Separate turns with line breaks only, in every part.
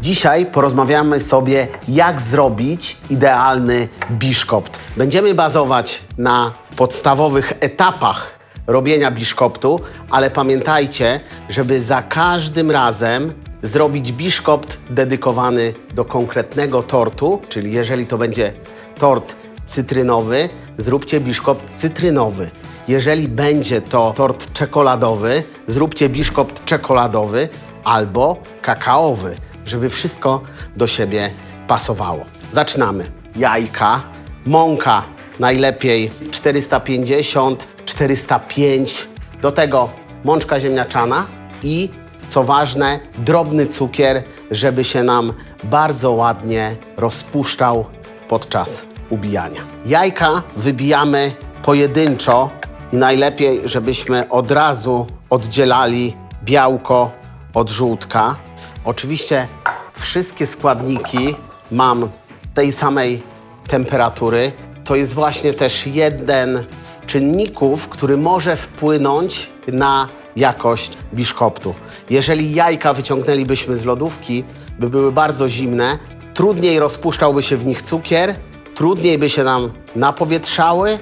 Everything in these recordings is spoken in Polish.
Dzisiaj porozmawiamy sobie, jak zrobić idealny biszkopt. Będziemy bazować na podstawowych etapach robienia biszkoptu, ale pamiętajcie, żeby za każdym razem zrobić biszkopt dedykowany do konkretnego tortu, czyli jeżeli to będzie tort cytrynowy, zróbcie biszkopt cytrynowy. Jeżeli będzie to tort czekoladowy, zróbcie biszkopt czekoladowy albo kakaowy, żeby wszystko do siebie pasowało. Zaczynamy. Jajka, mąka najlepiej 450, 405. Do tego mączka ziemniaczana i co ważne, drobny cukier, żeby się nam bardzo ładnie rozpuszczał podczas ubijania. Jajka wybijamy pojedynczo i najlepiej, żebyśmy od razu oddzielali białko od żółtka. Oczywiście wszystkie składniki mam tej samej temperatury. To jest właśnie też jeden z czynników, który może wpłynąć na jakość biszkoptu. Jeżeli jajka wyciągnęlibyśmy z lodówki, by były bardzo zimne, trudniej rozpuszczałby się w nich cukier, trudniej by się nam napowietrzały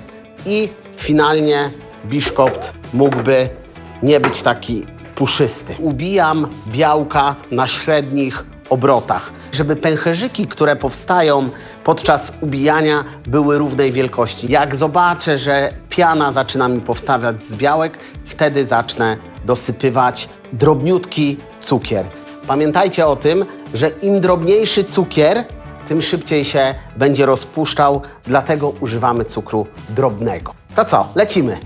i finalnie biszkopt mógłby nie być taki puszysty. Ubijam białka na średnich obrotach, żeby pęcherzyki, które powstają podczas ubijania, były równej wielkości. Jak zobaczę, że piana zaczyna mi powstawać z białek, wtedy zacznę dosypywać drobniutki cukier. Pamiętajcie o tym, że im drobniejszy cukier, tym szybciej się będzie rozpuszczał, dlatego używamy cukru drobnego. To co, lecimy.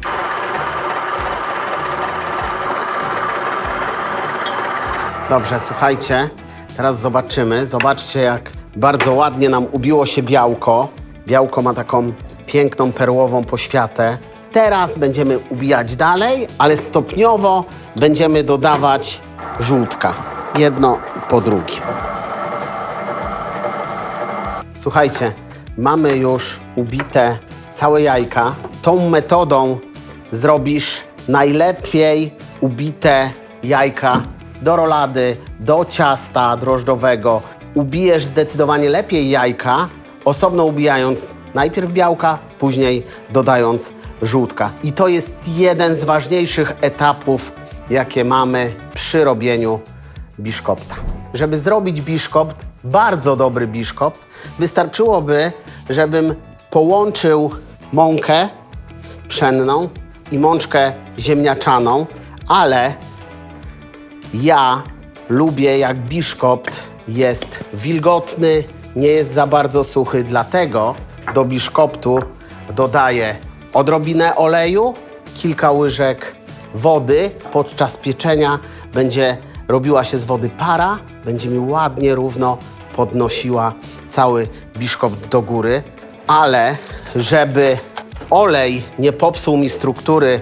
Dobrze, słuchajcie, teraz zobaczymy. Zobaczcie, jak bardzo ładnie nam ubiło się białko. Białko ma taką piękną perłową poświatę. Teraz będziemy ubijać dalej, ale stopniowo będziemy dodawać żółtka. Jedno po drugim. Słuchajcie, mamy już ubite całe jajka. Tą metodą zrobisz najlepiej ubite jajka do rolady, do ciasta drożdżowego. Ubijesz zdecydowanie lepiej jajka, osobno ubijając najpierw białka, później dodając żółtka. I to jest jeden z ważniejszych etapów, jakie mamy przy robieniu biszkopta. Żeby zrobić biszkopt, bardzo dobry biszkopt, wystarczyłoby, żebym połączył mąkę pszenną i mączkę ziemniaczaną, ale ja lubię, jak biszkopt jest wilgotny, nie jest za bardzo suchy, dlatego do biszkoptu dodaję odrobinę oleju, kilka łyżek wody. Podczas pieczenia będzie robiła się z wody para, będzie mi ładnie, równo podnosiła cały biszkopt do góry, ale żeby olej nie popsuł mi struktury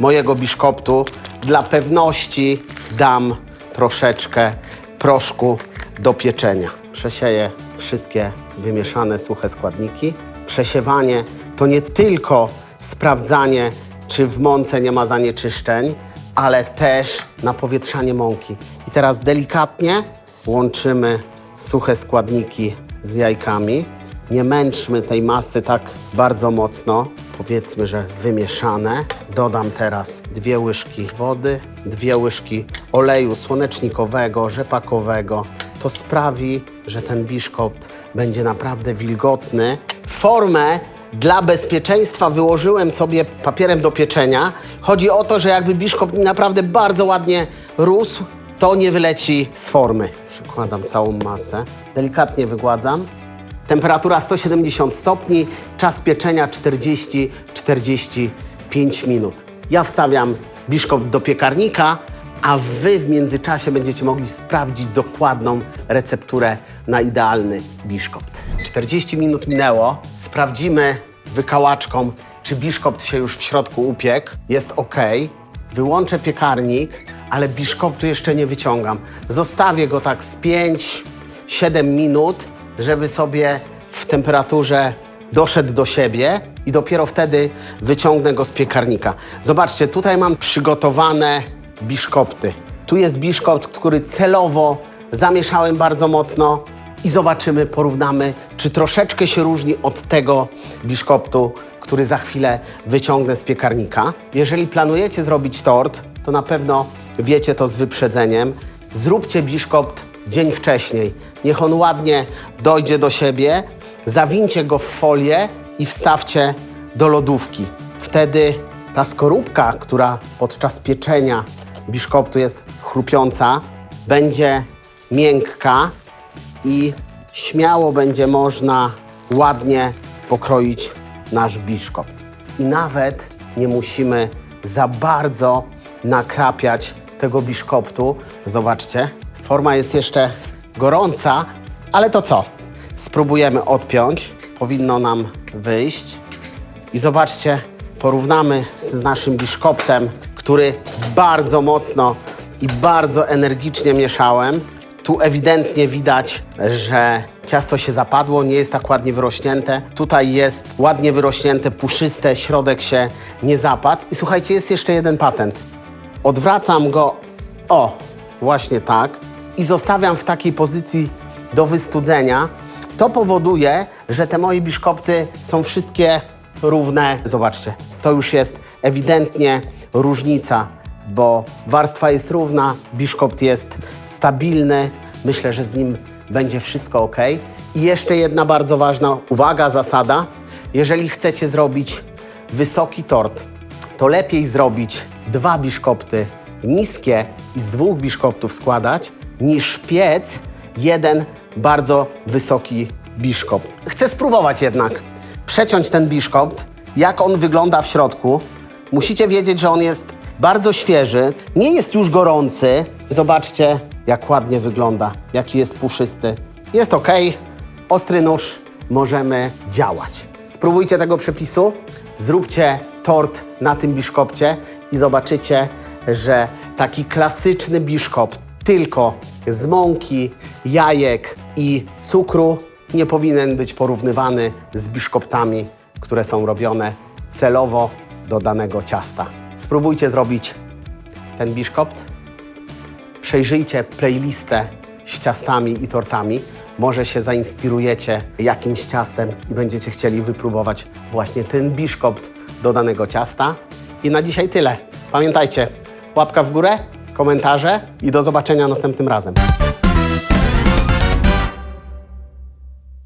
mojego biszkoptu, dla pewności dam troszeczkę proszku do pieczenia. Przesieję wszystkie wymieszane suche składniki. Przesiewanie to nie tylko sprawdzanie, czy w mące nie ma zanieczyszczeń, ale też napowietrzanie mąki. I teraz delikatnie łączymy suche składniki z jajkami. Nie męczmy tej masy tak bardzo mocno. Powiedzmy, że wymieszane. Dodam teraz dwie łyżki wody, dwie łyżki oleju słonecznikowego, rzepakowego. To sprawi, że ten biszkopt będzie naprawdę wilgotny. Formę dla bezpieczeństwa wyłożyłem sobie papierem do pieczenia. Chodzi o to, że jakby biszkopt naprawdę bardzo ładnie rósł, to nie wyleci z formy. Przykładam całą masę. Delikatnie wygładzam. Temperatura 170 stopni, czas pieczenia 40-45 minut. Ja wstawiam biszkopt do piekarnika, a Wy w międzyczasie będziecie mogli sprawdzić dokładną recepturę na idealny biszkopt. 40 minut minęło. Sprawdzimy wykałaczką, czy biszkopt się już w środku upiekł. Jest ok. Wyłączę piekarnik, ale biszkoptu jeszcze nie wyciągam. Zostawię go tak z 5-7 minut, żeby sobie w temperaturze doszedł do siebie i dopiero wtedy wyciągnę go z piekarnika. Zobaczcie, tutaj mam przygotowane biszkopty. Tu jest biszkopt, który celowo zamieszałem bardzo mocno i zobaczymy, porównamy, czy troszeczkę się różni od tego biszkoptu, który za chwilę wyciągnę z piekarnika. Jeżeli planujecie zrobić tort, to na pewno wiecie to z wyprzedzeniem. Zróbcie biszkopt dzień wcześniej. Niech on ładnie dojdzie do siebie, zawincie go w folię i wstawcie do lodówki. Wtedy ta skorupka, która podczas pieczenia biszkoptu jest chrupiąca, będzie miękka i śmiało będzie można ładnie pokroić nasz biszkopt. I nawet nie musimy za bardzo nakrapiać tego biszkoptu. Zobaczcie, forma jest jeszcze gorąca, ale to co? Spróbujemy odpiąć. Powinno nam wyjść. I zobaczcie, porównamy z naszym biszkoptem, który bardzo mocno i bardzo energicznie mieszałem. Tu ewidentnie widać, że ciasto się zapadło, nie jest tak ładnie wyrośnięte. Tutaj jest ładnie wyrośnięte, puszyste, środek się nie zapadł. I słuchajcie, jest jeszcze jeden patent. Odwracam go, o, właśnie tak, i zostawiam w takiej pozycji do wystudzenia. To powoduje, że te moje biszkopty są wszystkie równe. Zobaczcie, to już jest ewidentnie różnica, bo warstwa jest równa, biszkopt jest stabilny. Myślę, że z nim będzie wszystko ok. I jeszcze jedna bardzo ważna uwaga, zasada. Jeżeli chcecie zrobić wysoki tort, to lepiej zrobić dwa biszkopty niskie i z dwóch biszkoptów składać, niż piec jeden bardzo wysoki biszkopt. Chcę spróbować jednak przeciąć ten biszkopt, jak on wygląda w środku. Musicie wiedzieć, że on jest bardzo świeży, nie jest już gorący. Zobaczcie, jak ładnie wygląda, jaki jest puszysty. Jest ok, ostry nóż, możemy działać. Spróbujcie tego przepisu, zróbcie tort na tym biszkopcie i zobaczycie, że taki klasyczny biszkopt tylko z mąki, jajek i cukru nie powinien być porównywany z biszkoptami, które są robione celowo do danego ciasta. Spróbujcie zrobić ten biszkopt. Przejrzyjcie playlistę z ciastami i tortami. Może się zainspirujecie jakimś ciastem i będziecie chcieli wypróbować właśnie ten biszkopt do danego ciasta. I na dzisiaj tyle. Pamiętajcie, łapka w górę, komentarze i do zobaczenia następnym razem.